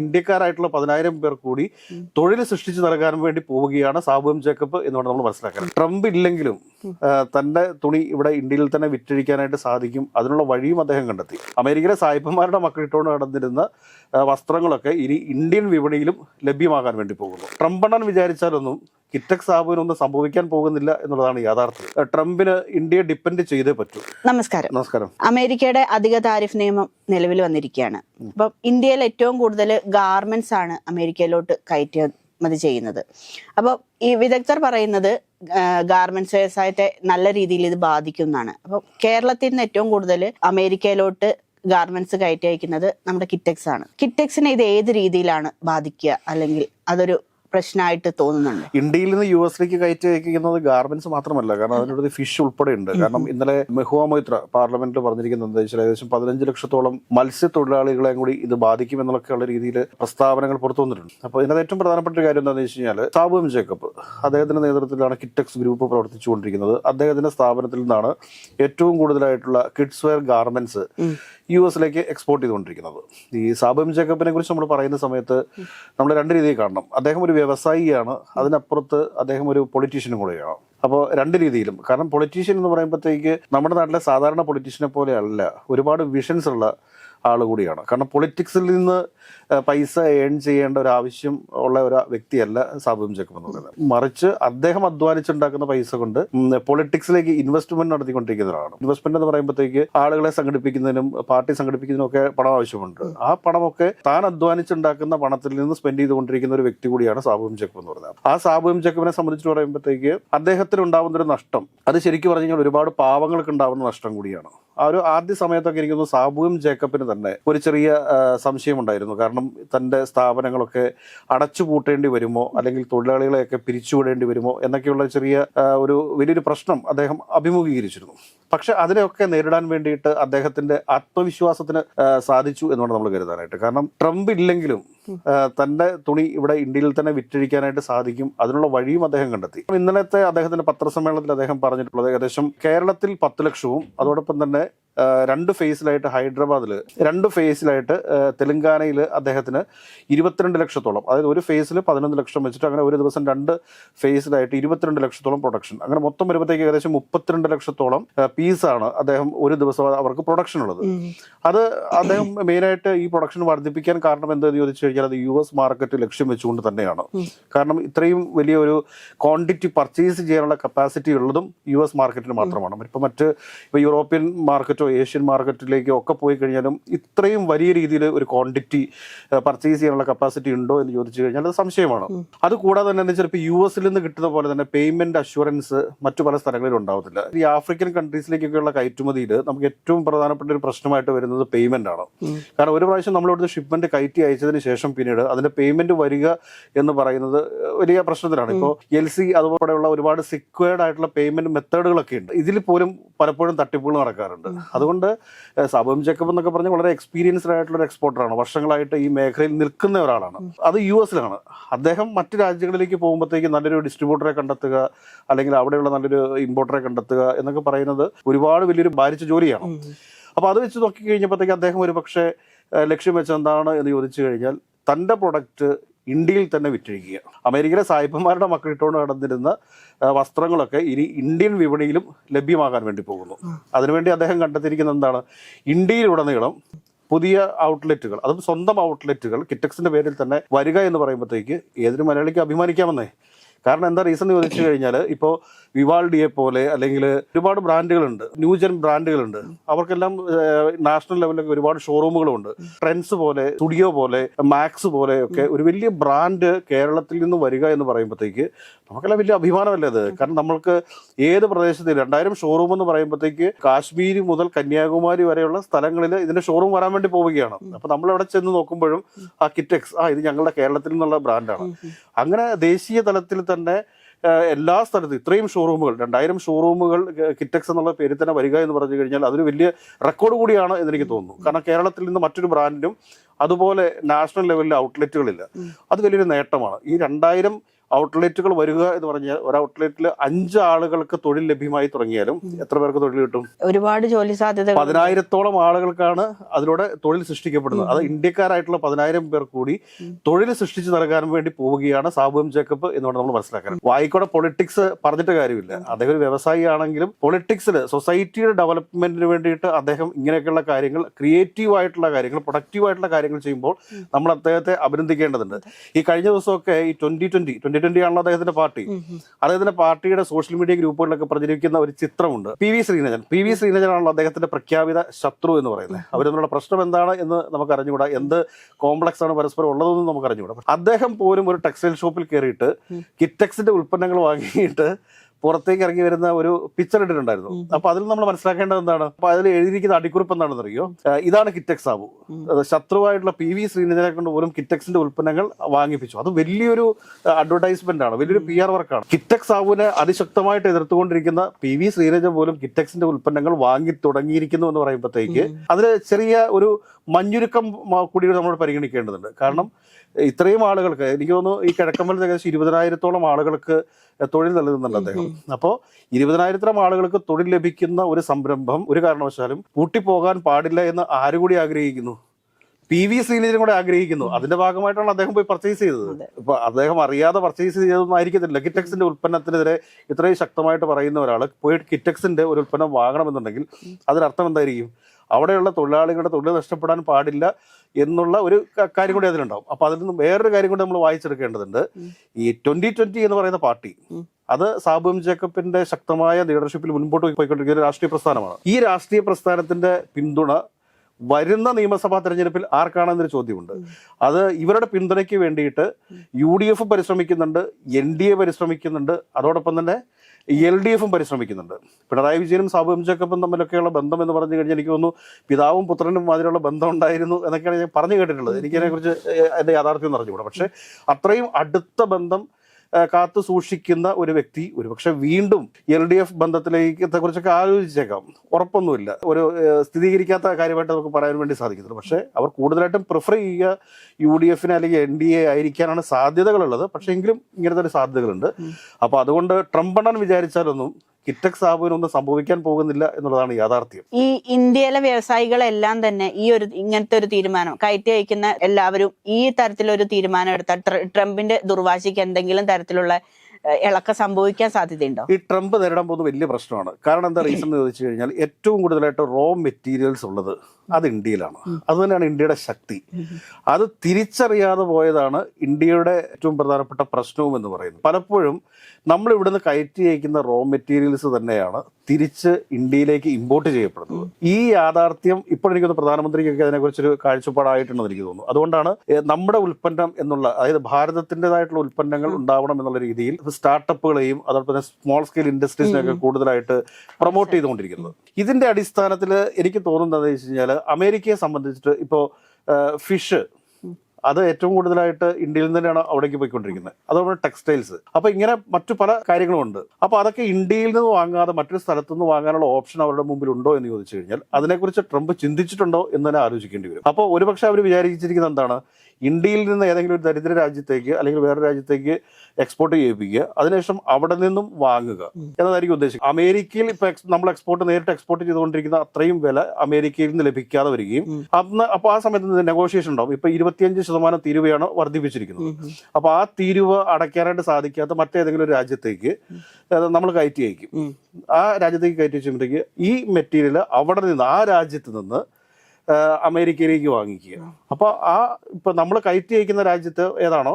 ഇന്ത്യക്കാരായിട്ടുള്ള പതിനായിരം പേർ കൂടി തൊഴിൽ സൃഷ്ടിച്ചു നൽകാൻ വേണ്ടി പോവുകയാണ് സാബുവും ജേക്കബ് എന്നുകൊണ്ട് നമ്മൾ മനസ്സിലാക്കണം. ട്രംപ് ഇല്ലെങ്കിലും തന്റെ തുണി ഇവിടെ ഇന്ത്യയിൽ തന്നെ വിറ്റഴിക്കാനായിട്ട് സാധിക്കും അതിനുള്ള വഴിയും അദ്ദേഹം കണ്ടെത്തി. അമേരിക്കയിലെ സായിപ്പന്മാരുടെ മക്കളിട്ടുകൊണ്ട് നടന്നിരുന്ന വസ്ത്രങ്ങളൊക്കെ ഇനി ഇന്ത്യൻ വിപണിയിലും ലഭ്യമാകാൻ വേണ്ടി പോകുന്നു. ട്രംപ് എണ്ണൻ വിചാരിച്ചാലൊന്നും കിറ്റക് സാബുവിനൊന്നും സംഭവിക്കാൻ പോകുന്നില്ല എന്നുള്ളതാണ് യാഥാർത്ഥ്യം. ട്രംപിന് ഇന്ത്യയെ ഡിപ്പെൻഡ് ചെയ്തേ പറ്റൂ. നമസ്കാരം. നമസ്കാരം. അമേരിക്കയുടെ അധിക താരിഫ് നിയമം നിലവിൽ വന്നിരിക്കുകയാണ്. അപ്പം ഇന്ത്യയിൽ ഏറ്റവും കൂടുതൽ ഗാർമെന്റ്സ് ആണ് അമേരിക്കയിലോട്ട് കയറ്റുമതി ചെയ്യുന്നത്. അപ്പോൾ ഈ വിദഗ്ധർ പറയുന്നത് ഗാർമെന്റ്സ് വ്യവസായത്തെ നല്ല രീതിയിൽ ഇത് ബാധിക്കുന്നതാണ്. അപ്പോൾ കേരളത്തിൽ നിന്ന് ഏറ്റവും കൂടുതൽ അമേരിക്കയിലോട്ട് ഗാർമെന്റ്സ് കയറ്റി അയക്കുന്നത് നമ്മുടെ കിറ്റക്സ് ആണ്. കിറ്റക്സിനെ ഇത് ഏത് രീതിയിലാണ് ബാധിക്കുക? അല്ലെങ്കിൽ അതൊരു പ്രശ്നമായിട്ട് തോന്നുന്നുണ്ട്. ഇന്ത്യയിൽ നിന്ന് യു എസിലേക്ക് കയറ്റി അയക്കുന്നത് ഗാർമെന്റ്സ് മാത്രമല്ല. കാരണം അതിനോട് ഫിഷ് ഉൾപ്പെടെ ഉണ്ട്. കാരണം ഇന്നലെ മെഹുവ മൈത്ര പാർലമെന്റിൽ പറഞ്ഞിരിക്കുന്നത് എന്താ വെച്ചാൽ ഏകദേശം പതിനഞ്ച് ലക്ഷത്തോളം മത്സ്യത്തൊഴിലാളികളെയും കൂടി ഇത് ബാധിക്കും എന്നൊക്കെയുള്ള രീതിയിൽ പ്രസ്താവനകൾ പുറത്തു വന്നിട്ടുണ്ട്. അപ്പോൾ ഇതിനകത്ത് ഏറ്റവും പ്രധാനപ്പെട്ട ഒരു കാര്യം എന്താണെന്ന് വെച്ച് കഴിഞ്ഞാൽ സാബു ജേക്കബ് അദ്ദേഹത്തിന്റെ നേതൃത്വത്തിലാണ് കിറ്റക്സ് ഗ്രൂപ്പ് പ്രവർത്തിച്ചുകൊണ്ടിരിക്കുന്നത്. അദ്ദേഹത്തിന്റെ സ്ഥാപനത്തിൽ നിന്നാണ് ഏറ്റവും കൂടുതലായിട്ടുള്ള കിഡ്സ് വെയർ ഗാർമെന്റ്സ് യു എസിലേക്ക് എക്സ്പോർട്ട് ചെയ്തുകൊണ്ടിരിക്കുന്നത്. ഈ സാബു ജേക്കബിനെ കുറിച്ച് നമ്മൾ പറയുന്ന സമയത്ത് നമ്മൾ രണ്ട് രീതിയിൽ കാണണം. അദ്ദേഹം ഒരു വ്യവസായിയാണ്. അതിനപ്പുറത്ത് അദ്ദേഹം ഒരു പൊളിറ്റീഷ്യനും കൂടെയാണ്. അപ്പോൾ രണ്ട് രീതിയിലും. കാരണം പൊളിറ്റീഷ്യൻ എന്ന് പറയുമ്പോഴത്തേക്ക് നമ്മുടെ നാട്ടിലെ സാധാരണ പൊളിറ്റീഷ്യനെ പോലെയല്ല ഒരുപാട് വിഷൻസ് ഉള്ള ആൾ കൂടിയാണ്. കാരണം പൊളിറ്റിക്സിൽ നിന്ന് പൈസ ഏൺ ചെയ്യേണ്ട ഒരു ആവശ്യം ഉള്ള ഒരു വ്യക്തിയല്ല സാബും ജേക്കബ് എന്ന് പറയുന്നത്. മറിച്ച് അദ്ദേഹം അധ്വാനിച്ചുണ്ടാക്കുന്ന പൈസ കൊണ്ട് പൊളിറ്റിക്സിലേക്ക് ഇൻവെസ്റ്റ്മെന്റ് നടത്തിക്കൊണ്ടിരിക്കുന്ന ഒരാളാണ്. ഇൻവെസ്റ്റ്മെന്റ് എന്ന് പറയുമ്പോഴത്തേക്ക് ആളുകളെ സംഘടിപ്പിക്കുന്നതിനും പാർട്ടി സംഘടിപ്പിക്കുന്നതിനും ഒക്കെ പണം ആവശ്യമുണ്ട്. ആ പണമൊക്കെ താൻ അധ്വാനിച്ചുണ്ടാക്കുന്ന പണത്തിൽ നിന്ന് സ്പെൻഡ് ചെയ്തുകൊണ്ടിരിക്കുന്ന ഒരു വ്യക്തി കൂടിയാണ് സാബുവും ജേക്കബ് എന്ന് പറയുന്നത്. ആ സാബുവും ജേക്കബിനെ സംബന്ധിച്ച് പറയുമ്പോഴത്തേക്ക് അദ്ദേഹത്തിന് ഉണ്ടാകുന്ന ഒരു നഷ്ടം അത് ശരിക്കും പറഞ്ഞു കഴിഞ്ഞാൽ ഒരുപാട് പാവങ്ങൾക്ക് ഉണ്ടാകുന്ന നഷ്ടം കൂടിയാണ്. ആ ഒരു ആദ്യ സമയത്തൊക്കെ തോന്നുന്നു സാബുവും ജേക്കബിന് തന്നെ ഒരു ചെറിയ സംശയമുണ്ടായിരുന്നു. കാരണം തന്റെ സ്ഥാപനങ്ങളൊക്കെ അടച്ചു പൂട്ടേണ്ടി വരുമോ? അല്ലെങ്കിൽ തൊഴിലാളികളെയൊക്കെ പിരിച്ചുവിടേണ്ടി വരുമോ? എന്നൊക്കെയുള്ള ചെറിയ ഒരു വലിയൊരു പ്രശ്നം അദ്ദേഹം അഭിമുഖീകരിച്ചിരുന്നു. പക്ഷെ അതിനെയൊക്കെ നേരിടാൻ വേണ്ടിയിട്ട് അദ്ദേഹത്തിന്റെ ആത്മവിശ്വാസത്തിന് സാധിച്ചു എന്നാണ് നമ്മൾ കരുതാനായിട്ട്. കാരണം ട്രംപ് ഇല്ലെങ്കിലും തന്റെ തുണി ഇവിടെ ഇന്ത്യയിൽ തന്നെ വിറ്റഴിക്കാനായിട്ട് സാധിക്കും. അതിനുള്ള വഴിയും അദ്ദേഹം കണ്ടെത്തി. ഇന്നലത്തെ അദ്ദേഹത്തിന്റെ പത്രസമ്മേളനത്തിൽ അദ്ദേഹം പറഞ്ഞിട്ടുള്ളത് ഏകദേശം കേരളത്തിൽ പത്ത് ലക്ഷവും അതോടൊപ്പം തന്നെ രണ്ട് ഫേസിലായിട്ട് ഹൈദരാബാദിൽ രണ്ട് ഫേസിലായിട്ട് തെലങ്കാനയിൽ അദ്ദേഹത്തിന് ഇരുപത്തിരണ്ട് ലക്ഷത്തോളം. അതായത് ഒരു ഫേസിൽ പതിനൊന്ന് ലക്ഷം വെച്ചിട്ട് അങ്ങനെ ഒരു ദിവസം രണ്ട് ഫേസിലായിട്ട് ഇരുപത്തിരണ്ട് ലക്ഷത്തോളം പ്രൊഡക്ഷൻ അങ്ങനെ മൊത്തം വരുമ്പോഴത്തേക്ക് ഏകദേശം മുപ്പത്തിരണ്ട് ലക്ഷത്തോളം പീസാണ് അദ്ദേഹം ഒരു ദിവസം അവർക്ക് പ്രൊഡക്ഷൻ ഉള്ളത്. അത് അദ്ദേഹം മെയിനായിട്ട് ഈ പ്രൊഡക്ഷൻ വർദ്ധിപ്പിക്കാൻ കാരണം എന്താണെന്ന് ചോദിച്ചു കഴിഞ്ഞാൽ അത് യു എസ് മാർക്കറ്റ് ലക്ഷ്യം വെച്ചുകൊണ്ട് തന്നെയാണ്. കാരണം ഇത്രയും വലിയ ഒരു ക്വാണ്ടിറ്റി പർച്ചേസ് ചെയ്യാനുള്ള കപ്പാസിറ്റി ഉള്ളതും യു എസ് മാർക്കറ്റിന് മാത്രമാണ്. ഇപ്പം മറ്റ് ഇപ്പോൾ യൂറോപ്യൻ മാർക്കറ്റോ ഏഷ്യൻ മാർക്കറ്റിലേക്കോ ഒക്കെ പോയി കഴിഞ്ഞാലും ഇത്രയും വലിയ രീതിയിൽ ഒരു ക്വാണ്ടിറ്റി പർച്ചേസ് ചെയ്യാനുള്ള കപ്പാസിറ്റി ഉണ്ടോ എന്ന് ചോദിച്ചു കഴിഞ്ഞാൽ അത് സംശയമാണ്. അത് കൂടാതെ തന്നെ ചിലപ്പോൾ യു എസിൽ നിന്ന് കിട്ടുന്ന പോലെ തന്നെ പേയ്മെന്റ് അഷുറൻസ് മറ്റു പല സ്ഥലങ്ങളിലും ഉണ്ടാവത്തില്ല. ഈ ആഫ്രിക്കൻ കൺട്രീസിലേക്കൊക്കെയുള്ള കയറ്റുമതിയിൽ നമുക്ക് ഏറ്റവും പ്രധാനപ്പെട്ട ഒരു പ്രശ്നമായിട്ട് വരുന്നത് പേയ്മെന്റ് ആണ്. കാരണം ഒരു പ്രാവശ്യം നമ്മളിവിടുന്ന് ഷിപ്മെന്റ് കയറ്റി അയച്ചതിന് ശേഷം പിന്നീട് അതിന്റെ പേയ്മെന്റ് വരിക എന്ന് പറയുന്നത് വലിയ പ്രശ്നത്തിലാണ്. ഇപ്പോൾ എൽ സി അതുപോലെയുള്ള ഒരുപാട് സിക്വേർഡ് ആയിട്ടുള്ള പേയ്മെന്റ് മെത്തേഡുകളൊക്കെ ഉണ്ട്. ഇതിൽ പോലും പലപ്പോഴും തട്ടിപ്പുകൾ നടക്കാറുണ്ട്. അതുകൊണ്ട് സബം ജേക്കബ് എന്നൊക്കെ പറഞ്ഞാൽ വളരെ എക്സ്പീരിയൻസ്ഡ് ആയിട്ടുള്ള ഒരു എക്സ്പോർട്ടറാണ്. വർഷങ്ങളായിട്ട് ഈ മേഖലയിൽ നിൽക്കുന്ന ഒരാളാണ്. അത് യു എസിലാണ് അദ്ദേഹം മറ്റ് രാജ്യങ്ങളിലേക്ക് പോകുമ്പോഴത്തേക്ക് നല്ലൊരു ഡിസ്ട്രിബ്യൂട്ടറെ കണ്ടെത്തുക അല്ലെങ്കിൽ അവിടെയുള്ള നല്ലൊരു ഇമ്പോർട്ടറെ കണ്ടെത്തുക എന്നൊക്കെ പറയുന്നത് ഒരുപാട് വലിയൊരു ഭാരിച്ച ജോലിയാണ്. അപ്പോൾ അത് വെച്ച് നോക്കി കഴിഞ്ഞപ്പോഴത്തേക്ക് അദ്ദേഹം ഒരു പക്ഷേ ലക്ഷ്യം വെച്ചെന്താണ് എന്ന് ചോദിച്ചു കഴിഞ്ഞാൽ തന്റെ പ്രൊഡക്റ്റ് ഇന്ത്യയിൽ തന്നെ വിറ്റഴിക്കുക. അമേരിക്കയിലെ സായിപ്പന്മാരുടെ മക്കളിട്ടുകൊണ്ട് നടന്നിരുന്ന വസ്ത്രങ്ങളൊക്കെ ഇനി ഇന്ത്യൻ വിപണിയിലും ലഭ്യമാകാൻ വേണ്ടി പോകുന്നു. അതിനുവേണ്ടി അദ്ദേഹം കണ്ടെത്തിയിരിക്കുന്ന എന്താണ്? ഇന്ത്യയിലുടനീളം പുതിയ ഔട്ട്ലെറ്റുകൾ അതും സ്വന്തം ഔട്ട്ലെറ്റുകൾ കിറ്റക്സിന്റെ പേരിൽ തന്നെ വരിക എന്ന് പറയുമ്പോഴത്തേക്ക് ഏതൊരു മലയാളിക്ക് അഭിമാനിക്കാമെന്നേ. കാരണം എന്താ റീസൺ എന്ന് ചോദിച്ചു കഴിഞ്ഞാൽ ഇപ്പോൾ വിവാൾഡിയെ പോലെ അല്ലെങ്കിൽ ഒരുപാട് ബ്രാൻഡുകളുണ്ട്. ന്യൂജൻ ബ്രാൻഡുകളുണ്ട്. അവർക്കെല്ലാം നാഷണൽ ലെവലിലൊക്കെ ഒരുപാട് ഷോറൂമുകളുണ്ട്. ട്രെൻഡ്സ് പോലെ സ്റ്റുഡിയോ പോലെ മാക്സ് പോലെ ഒക്കെ ഒരു വലിയ ബ്രാൻഡ് കേരളത്തിൽ നിന്ന് വരിക എന്ന് പറയുമ്പോഴത്തേക്ക് നമുക്കെല്ലാം വലിയ അഭിമാനമല്ലേ അത്? കാരണം നമ്മൾക്ക് ഏത് പ്രദേശത്ത് രണ്ടായിരം ഷോറൂം എന്ന് പറയുമ്പോഴത്തേക്ക് കാശ്മീർ മുതൽ കന്യാകുമാരി വരെയുള്ള സ്ഥലങ്ങളിൽ ഇതിന്റെ ഷോറൂം വരാൻ വേണ്ടി പോവുകയാണ്. അപ്പൊ നമ്മൾ അവിടെ ചെന്ന് നോക്കുമ്പോഴും ആ കിറ്റക്സ് ആ ഇത് ഞങ്ങളുടെ കേരളത്തിൽ നിന്നുള്ള ബ്രാൻഡാണ്. അങ്ങനെ ദേശീയ തലത്തിൽ തന്നെ എല്ലാ സ്ഥലത്തും ഇത്രയും ഷോറൂമുകൾ രണ്ടായിരം ഷോറൂമുകൾ കിറ്റക്സ് എന്നുള്ള പേരിൽ തന്നെ വരിക എന്ന് പറഞ്ഞു കഴിഞ്ഞാൽ അതൊരു വലിയ റെക്കോർഡ് കൂടിയാണ് എന്നെനിക്ക് തോന്നുന്നു. കാരണം കേരളത്തിൽ നിന്ന് മറ്റൊരു ബ്രാൻഡിനും അതുപോലെ നാഷണൽ ലെവലിൽ ഔട്ട്ലെറ്റുകളില്ല അത് വലിയൊരു നേട്ടമാണ്. ഈ രണ്ടായിരം ഔട്ട്ലെറ്റുകൾ വരിക എന്ന് പറഞ്ഞാൽ ഒരു ഔട്ട്ലെറ്റിൽ അഞ്ച് ആളുകൾക്ക് തൊഴിൽ ലഭ്യമായി തുടങ്ങിയാലും എത്ര പേർക്ക് തൊഴിൽ കിട്ടും? ഒരുപാട് ജോലി സാധ്യത പതിനായിരത്തോളം ആളുകൾക്കാണ് അതിലൂടെ തൊഴിൽ സൃഷ്ടിക്കപ്പെടുന്നത്. അത് ഇന്ത്യക്കാരായിട്ടുള്ള പതിനായിരം പേർ കൂടി തൊഴിൽ സൃഷ്ടിച്ചു നൽകാൻ വേണ്ടി പോവുകയാണ് സാബും ജേക്കബ് എന്നോട് നമ്മൾ മനസ്സിലാക്കണം. വായിക്കോടെ പൊളിറ്റിക്സ് പറഞ്ഞിട്ട് കാര്യമില്ല. അദ്ദേഹം ഒരു വ്യവസായി ആണെങ്കിലും പൊളിറ്റിക്സിൽ സൊസൈറ്റിയുടെ ഡെവലപ്മെന്റിന് വേണ്ടിയിട്ട് അദ്ദേഹം ഇങ്ങനെയൊക്കെയുള്ള കാര്യങ്ങൾ ക്രിയേറ്റീവ് ആയിട്ടുള്ള കാര്യങ്ങൾ പ്രൊഡക്റ്റീവ് ആയിട്ടുള്ള കാര്യങ്ങൾ ചെയ്യുമ്പോൾ നമ്മൾ അദ്ദേഹത്തെ അഭിനന്ദിക്കേണ്ടതുണ്ട്. ഈ കഴിഞ്ഞ ദിവസമൊക്കെ ഈ ട്വന്റി ട്വന്റി ട്വന്റി ട്വന്റി ആണല്ലോ അദ്ദേഹത്തിന്റെ പാർട്ടി അദ്ദേഹത്തിന്റെ പാർട്ടിയുടെ സോഷ്യൽ മീഡിയ ഗ്രൂപ്പുകളിലൊക്കെ പ്രചരിക്കുന്ന ഒരു ചിത്രമുണ്ട് P V Sreenajan P V Sreenajan ആണല്ലോ അദ്ദേഹത്തിന്റെ പ്രഖ്യാപിത ശത്രു എന്ന് പറയുന്നത്. അവർ തമ്മിലുള്ള പ്രശ്നം എന്താണ് എന്ന് നമുക്ക് അറിഞ്ഞുകൂടാ എന്ത് കോംപ്ലക്സ് ആണ് പരസ്പരം ഉള്ളതെന്ന് നമുക്ക് അറിഞ്ഞുകൂടാ അദ്ദേഹം പോലും ഒരു ടെക്സ്റ്റൈൽ ഷോപ്പിൽ കയറിയിട്ട് കിറ്റക്സിന്റെ ഉൽപ്പന്നങ്ങൾ വാങ്ങിയിട്ട് പുറത്തേക്ക് ഇറങ്ങി വരുന്ന ഒരു പിക്ചർ ഇട്ടിട്ടുണ്ടായിരുന്നു. അപ്പൊ അതിൽ നമ്മൾ മനസ്സിലാക്കേണ്ടത് എന്താണ്? അപ്പൊ അതിൽ എഴുതിയിരിക്കുന്ന അടിക്കുറിപ്പ് എന്താണെന്ന് അറിയോ? ഇതാണ് കിറ്റക്സ് ആവു ശത്രുവായിട്ടുള്ള പി വി ശ്രീനിധനെ കൊണ്ട് പോലും കിറ്റക്സിന്റെ ഉൽപ്പന്നങ്ങൾ വാങ്ങിപ്പിച്ചു. അത് വലിയൊരു അഡ്വർടൈസ്മെന്റ് ആണ്. വലിയൊരു പി ആർ വർക്കാണ് കിറ്റക്സ് ആവുവിനെ അതിശക്തമായിട്ട് എതിർത്തുകൊണ്ടിരിക്കുന്ന പി വി ശ്രീരജ പോലും കിറ്റക്സിന്റെ ഉൽപ്പന്നങ്ങൾ വാങ്ങി തുടങ്ങിയിരിക്കുന്നു എന്ന് പറയുമ്പോഴത്തേക്ക് അതിൽ ചെറിയ ഒരു മഞ്ഞുരുക്കം കൂടി നമ്മൾ പരിഗണിക്കേണ്ടതുണ്ട്. കാരണം ഇത്രയും ആളുകൾക്ക് എനിക്ക് തോന്നുന്നു ഈ കിഴക്കമ്പലത്ത് ഏകദേശം ഇരുപതിനായിരത്തോളം ആളുകൾക്ക് തൊഴിൽ നൽകുന്നുണ്ട് അദ്ദേഹം. അപ്പോൾ ഇരുപതിനായിരത്തോളം ആളുകൾക്ക് തൊഴിൽ ലഭിക്കുന്ന ഒരു സംരംഭം ഒരു കാരണവശാലും പൂട്ടിപ്പോകാൻ പാടില്ല എന്ന് ആരുകൂടി ആഗ്രഹിക്കുന്നു? പി വി ശ്രീനിധനും കൂടെ ആഗ്രഹിക്കുന്നു. അതിന്റെ ഭാഗമായിട്ടാണ് അദ്ദേഹം പോയി പർച്ചേസ് ചെയ്തത്. ഇപ്പൊ അദ്ദേഹം അറിയാതെ പർച്ചേസ് ചെയ്തതൊന്നും ആയിരിക്കത്തില്ല കിറ്റക്സിന്റെ ഉൽപ്പന്നത്തിനെതിരെ ഇത്രയും ശക്തമായിട്ട് പറയുന്ന ഒരാൾ പോയി കിറ്റക്സിന്റെ ഒരു ഉൽപ്പന്നം വാങ്ങണമെന്നുണ്ടെങ്കിൽ അതിനർത്ഥം എന്തായിരിക്കും? അവിടെയുള്ള തൊഴിലാളികളുടെ തൊഴിൽ നഷ്ടപ്പെടാൻ പാടില്ല. എന്നുള്ള ഒരു കാര്യം കൂടി അതിലുണ്ടാവും. അപ്പൊ അതിൽ നിന്ന് വേറൊരു കാര്യം കൂടി നമ്മൾ വായിച്ചെടുക്കേണ്ടതുണ്ട്. ഈ ട്വന്റി ട്വന്റി എന്ന് പറയുന്ന പാർട്ടി അത് സാബു എം ജേക്കബിന്റെ ശക്തമായ ലീഡർഷിപ്പിൽ മുൻപോട്ട് പോയിക്കൊണ്ടിരിക്കുന്ന ഒരു രാഷ്ട്രീയ പ്രസ്ഥാനമാണ്. ഈ രാഷ്ട്രീയ പ്രസ്ഥാനത്തിന്റെ പിന്തുണ വരുന്ന നിയമസഭാ തെരഞ്ഞെടുപ്പിൽ ആർക്കാണെന്നൊരു ചോദ്യമുണ്ട്. അത് ഇവരുടെ പിന്തുണയ്ക്ക് വേണ്ടിയിട്ട് യു ഡി എഫ് പരിശ്രമിക്കുന്നുണ്ട് എൻ ഡി എ പരിശ്രമിക്കുന്നുണ്ട്. അതോടൊപ്പം തന്നെ എൽ ഡി എഫും പരിശ്രമിക്കുന്നുണ്ട്. പിണറായി വിജയനും സാബു എം ജേക്കബും തമ്മിലൊക്കെയുള്ള ബന്ധം എന്ന് പറഞ്ഞു കഴിഞ്ഞാൽ എനിക്ക് തോന്നുന്നു പിതാവും പുത്രനും മാതിരിയുള്ള ബന്ധം ഉണ്ടായിരുന്നു എന്നൊക്കെയാണ് ഞാൻ പറഞ്ഞു കേട്ടിട്ടുള്ളത്. എനിക്കതിനെക്കുറിച്ച് അതിന്റെ യാഥാർത്ഥ്യം അറിഞ്ഞുകൂടാ പക്ഷേ അത്രയും അടുത്ത ബന്ധം കാത്തു സൂക്ഷിക്കുന്ന ഒരു വ്യക്തി ഒരുപക്ഷെ വീണ്ടും എൽ ഡി എഫ് ബന്ധത്തിലേക്ക് കുറിച്ചൊക്കെ ആലോചിച്ചേക്കാം. ഉറപ്പൊന്നുമില്ല. ഒരു സ്ഥിരീകരിക്കാത്ത കാര്യമായിട്ട് നമുക്ക് പറയാൻ വേണ്ടി സാധിക്കുന്നുള്ളൂ പക്ഷേ അവർ കൂടുതലായിട്ടും പ്രിഫർ ചെയ്യുക യു ഡി എഫിന് അല്ലെങ്കിൽ എൻ ഡി എ ആയിരിക്കാനാണ് സാധ്യതകളുള്ളത്. പക്ഷേ എങ്കിലും ഇങ്ങനത്തെ ഒരു സാധ്യതകളുണ്ട്. അപ്പോൾ അതുകൊണ്ട് ട്രംപ് എണ്ണം വിചാരിച്ചാലൊന്നും കിറ്റക് സ്ഥാപനമൊന്നും സംഭവിക്കാൻ പോകുന്നില്ല എന്നുള്ളതാണ് യാഥാർത്ഥ്യം. ഈ ഇന്ത്യയിലെ വ്യവസായികളെല്ലാം തന്നെ ഈ ഒരു ഇങ്ങനത്തെ ഒരു തീരുമാനം കയറ്റി അയക്കുന്ന എല്ലാവരും ഈ തരത്തിലൊരു തീരുമാനം എടുത്താൽ ട്രംപിന്റെ ദുർവാശിക്ക് എന്തെങ്കിലും തരത്തിലുള്ള ഇളക്കം സംഭവിക്കാൻ സാധ്യതയുണ്ടോ? ഈ ട്രംപ് നേരിടാൻ പോകുന്ന വലിയ പ്രശ്നമാണ്. കാരണം എന്താ റീസൺ എന്ന് ചോദിച്ചു കഴിഞ്ഞാൽ ഏറ്റവും കൂടുതലായിട്ട് റോ മെറ്റീരിയൽസ് ഉള്ളത് അത് ഇന്ത്യയിലാണ്. അത് തന്നെയാണ് ഇന്ത്യയുടെ ശക്തി. അത് തിരിച്ചറിയാതെ പോയതാണ് ഇന്ത്യയുടെ ഏറ്റവും പ്രധാനപ്പെട്ട പ്രശ്നവും എന്ന് പറയുന്നത്. പലപ്പോഴും നമ്മൾ ഇവിടുന്ന് കയറ്റി അയക്കുന്ന റോ മെറ്റീരിയൽസ് തന്നെയാണ് തിരിച്ച് ഇന്ത്യയിലേക്ക് ഇമ്പോർട്ട് ചെയ്യപ്പെടുന്നത്. ഈ യാഥാർത്ഥ്യം ഇപ്പോൾ എനിക്കൊന്ന് പ്രധാനമന്ത്രിക്കൊക്കെ അതിനെക്കുറിച്ചൊരു കാഴ്ചപ്പാടായിട്ടുണ്ടെന്ന് എനിക്ക് തോന്നുന്നു. അതുകൊണ്ടാണ് നമ്മുടെ ഉൽപ്പന്നം എന്നുള്ള അതായത് ഭാരതത്തിന്റെതായിട്ടുള്ള ഉൽപ്പന്നങ്ങൾ ഉണ്ടാവണം എന്നുള്ള രീതിയിൽ സ്റ്റാർട്ടപ്പുകളെയും അതോടൊപ്പം തന്നെ സ്മോൾ സ്കെയിൽ ഇൻഡസ്ട്രീസിനെയൊക്കെ കൂടുതലായിട്ട് പ്രൊമോട്ട് ചെയ്തുകൊണ്ടിരിക്കുന്നത്. ഇതിന്റെ അടിസ്ഥാനത്തിൽ എനിക്ക് തോന്നുന്നത് വെച്ച് കഴിഞ്ഞാൽ അമേരിക്കയെ സംബന്ധിച്ചിട്ട് ഇപ്പോൾ ഫിഷ് അത് ഏറ്റവും കൂടുതലായിട്ട് ഇന്ത്യയിൽ നിന്ന് തന്നെയാണ് അവിടേക്ക് പോയിക്കൊണ്ടിരിക്കുന്നത്. അതുപോലെ ടെക്സ്റ്റൈൽസ് അപ്പൊ ഇങ്ങനെ മറ്റു പല കാര്യങ്ങളും ഉണ്ട് അപ്പൊ അതൊക്കെ ഇന്ത്യയിൽ നിന്ന് വാങ്ങാതെ മറ്റൊരു സ്ഥലത്തു നിന്ന് വാങ്ങാനുള്ള ഓപ്ഷൻ അവരുടെ മുമ്പിൽ ഉണ്ടോ എന്ന് ചോദിച്ചു കഴിഞ്ഞാൽ അതിനെക്കുറിച്ച് ട്രംപ് ചിന്തിച്ചിട്ടുണ്ടോ എന്ന് തന്നെ ആലോചിക്കേണ്ടി വരും. അപ്പോൾ ഒരുപക്ഷെ അവർ വിചാരിച്ചിരിക്കുന്നത് എന്താണ്? ഇന്ത്യയിൽ നിന്ന് ഏതെങ്കിലും ഒരു ദരിദ്ര രാജ്യത്തേക്ക് അല്ലെങ്കിൽ വേറെ രാജ്യത്തേക്ക് എക്സ്പോർട്ട് ചെയ്യിപ്പിക്കുക. അതിനുശേഷം അവിടെ നിന്നും വാങ്ങുക എന്നതായിരിക്കും ഉദ്ദേശിക്കുക അമേരിക്കയിൽ ഇപ്പൊ നമ്മൾ എക്സ്പോർട്ട് നേരിട്ട് എക്സ്പോർട്ട് ചെയ്തുകൊണ്ടിരിക്കുന്ന അത്രയും വില അമേരിക്കയിൽ നിന്ന് ലഭിക്കാതെ വരികയും അന്ന് അപ്പൊ ആ സമയത്ത് നെഗോഷിയേഷൻ ഉണ്ടാവും. ഇപ്പൊ ഇരുപത്തിയഞ്ച് ശതമാനം തീരുവയാണ് വർദ്ധിപ്പിച്ചിരിക്കുന്നത്. അപ്പൊ ആ തീരുവ അടയ്ക്കാനായിട്ട് സാധിക്കാത്ത മറ്റേതെങ്കിലും ഒരു രാജ്യത്തേക്ക് നമ്മൾ കയറ്റി അയക്കും. ആ രാജ്യത്തേക്ക് കയറ്റി വെച്ചുമ്പോഴത്തേക്ക് ഈ മെറ്റീരിയൽ അവിടെ നിന്ന് ആ രാജ്യത്ത് നിന്ന് അമേരിക്കയിലേക്ക് വാങ്ങിക്കുക. അപ്പോൾ ആ ഇപ്പൊ നമ്മൾ കയറ്റി അയക്കുന്ന രാജ്യത്ത് ഏതാണോ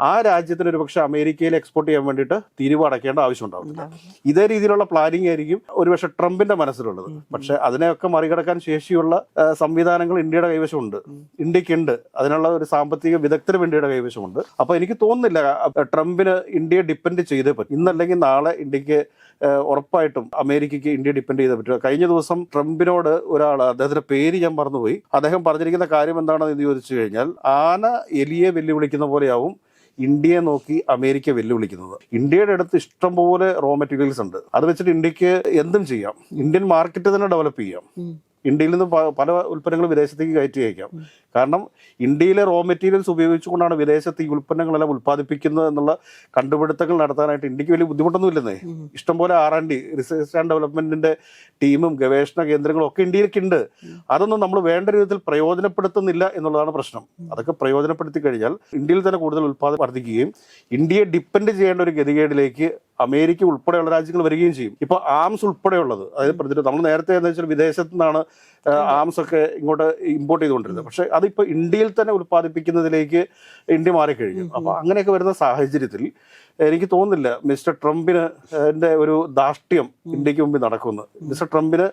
ആ രാജ്യത്തിന് ഒരു പക്ഷെ അമേരിക്കയിൽ എക്സ്പോർട്ട് ചെയ്യാൻ വേണ്ടിയിട്ട് തീരുവ അടയ്ക്കേണ്ട ആവശ്യം ഉണ്ടാവുന്നില്ല ഇതേ രീതിയിലുള്ള പ്ലാനിംഗ് ആയിരിക്കും ഒരുപക്ഷെ ട്രംപിന്റെ മനസ്സിലുള്ളത്. പക്ഷെ അതിനെയൊക്കെ മറികടക്കാൻ ശേഷിയുള്ള സംവിധാനങ്ങൾ ഇന്ത്യയുടെ കൈവശമുണ്ട്. ഇന്ത്യക്കുണ്ട്. അതിനുള്ള ഒരു സാമ്പത്തിക വിദഗ്ധരും ഇന്ത്യയുടെ കൈവശമുണ്ട്. അപ്പൊ എനിക്ക് തോന്നുന്നില്ല ട്രംപിന് ഇന്ത്യയെ ഡിപ്പെൻഡ് ചെയ്തേ പറ്റും. ഇന്നല്ലെങ്കിൽ നാളെ ഇന്ത്യയ്ക്ക് ഉറപ്പായിട്ടും അമേരിക്കയ്ക്ക് ഇന്ത്യ ഡിപ്പെൻഡ് ചെയ്തേ പറ്റും. കഴിഞ്ഞ ദിവസം ട്രംപിനോട് ഒരാൾ അദ്ദേഹത്തിന്റെ പേര് ഞാൻ മറന്നുപോയി. അദ്ദേഹം പറഞ്ഞിരിക്കുന്ന കാര്യം എന്താണെന്ന് ചോദിച്ചു കഴിഞ്ഞാൽ ആന എലിയെ വെല്ലുവിളിക്കുന്ന പോലെയാവും ഇന്ത്യയെ നോക്കി അമേരിക്ക വെല്ലുവിളിക്കുന്നത്. ഇന്ത്യയുടെ അടുത്ത് ഇഷ്ടംപോലെ റോ മെറ്റീരിയൽസ് ഉണ്ട്. അത് വെച്ചിട്ട് ഇന്ത്യയ്ക്ക് എന്തും ചെയ്യാം. ഇന്ത്യൻ മാർക്കറ്റ് തന്നെ ഡെവലപ്പ് ചെയ്യാം. ഇന്ത്യയിൽ നിന്ന് പല ഉൽപ്പന്നങ്ങളും വിദേശത്തേക്ക് കയറ്റി അയക്കാം. കാരണം ഇന്ത്യയിലെ റോ മെറ്റീരിയൽസ് ഉപയോഗിച്ചുകൊണ്ടാണ് വിദേശത്ത് ഈ ഉൽപ്പന്നങ്ങളെല്ലാം ഉൽപ്പാദിപ്പിക്കുന്നത് എന്നുള്ള കണ്ടുപിടുത്തങ്ങൾ നടത്താനായിട്ട് ഇന്ത്യയ്ക്ക് വലിയ ബുദ്ധിമുട്ടൊന്നും ഇല്ലെന്നേ ഇഷ്ടംപോലെ R and D research and ഡെവലപ്മെന്റിന്റെ ടീമും ഗവേഷണ കേന്ദ്രങ്ങളും ഒക്കെ ഇന്ത്യയിലേക്ക് ഉണ്ട് അതൊന്നും നമ്മൾ വേണ്ട രീതിയിൽ പ്രയോജനപ്പെടുത്തുന്നില്ല എന്നുള്ളതാണ് പ്രശ്നം. അതൊക്കെ പ്രയോജനപ്പെടുത്തി കഴിഞ്ഞാൽ ഇന്ത്യയിൽ തന്നെ കൂടുതൽ ഉൽപ്പാദനം വർദ്ധിക്കുകയും ഇന്ത്യയെ ഡിപ്പെൻഡ് ചെയ്യേണ്ട ഒരു ഗതികേടിലേക്ക് അമേരിക്ക ഉൾപ്പെടെയുള്ള രാജ്യങ്ങൾ വരികയും ചെയ്യും. ഇപ്പൊ ആംസ് ഉൾപ്പെടെയുള്ളത് അതായത് പ്രതിരോധം. നമ്മൾ നേരത്തെ എന്ന് വെച്ചാൽ വിദേശത്തു നിന്നാണ് ആംസ് ഒക്കെ ഇങ്ങോട്ട് ഇമ്പോർട്ട് ചെയ്തുകൊണ്ടിരുന്നത്. പക്ഷെ അതിപ്പോ ഇന്ത്യയിൽ തന്നെ ഉൽപ്പാദിപ്പിക്കുന്നതിലേക്ക് ഇന്ത്യ മാറിക്കഴിഞ്ഞു. അപ്പൊ അങ്ങനെയൊക്കെ വരുന്ന സാഹചര്യത്തിൽ എനിക്ക് തോന്നുന്നില്ല മിസ്റ്റർ ട്രംപിന് എന്റെ ഒരു ദാഷ്ട്യം ഇന്ത്യയ്ക്ക് മുമ്പിൽ നടക്കുന്നു മിസ്റ്റർ ട്രംപിന്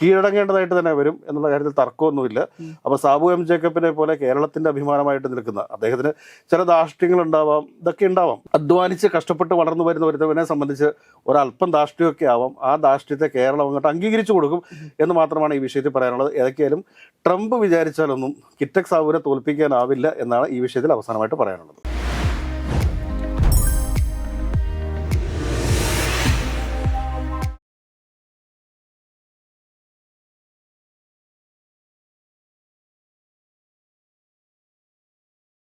കീഴടങ്ങേണ്ടതായിട്ട് തന്നെ വരും എന്നുള്ള കാര്യത്തിൽ തർക്കമൊന്നുമില്ല. അപ്പൊ സാബു എം ജേക്കബിനെ പോലെ കേരളത്തിന്റെ അഭിമാനമായിട്ട് നിൽക്കുന്ന അദ്ദേഹത്തിന് ചില ധാർഷ്ട്യങ്ങൾ ഉണ്ടാവാം ഇതൊക്കെ ഉണ്ടാവാം. അധ്വാനിച്ച് കഷ്ടപ്പെട്ട് വളർന്നു വരുന്ന ഒരുത്തവനെ സംബന്ധിച്ച് ഒരല്പം ധാർഷ്ട്യമൊക്കെ ആവാം. ആ ധാർഷ്ട്യത്തെ കേരളം അങ്ങോട്ട് അംഗീകരിച്ചു കൊടുക്കും എന്ന് മാത്രമാണ് ഈ വിഷയത്തിൽ പറയാനുള്ളത്. ഏതൊക്കെയായാലും ട്രംപ് വിചാരിച്ചാലൊന്നും കിറ്റക് സാബുവിനെ തോൽപ്പിക്കാനാവില്ല എന്നാണ് ഈ വിഷയത്തിൽ അവസാനമായിട്ട് പറയാനുള്ളത്.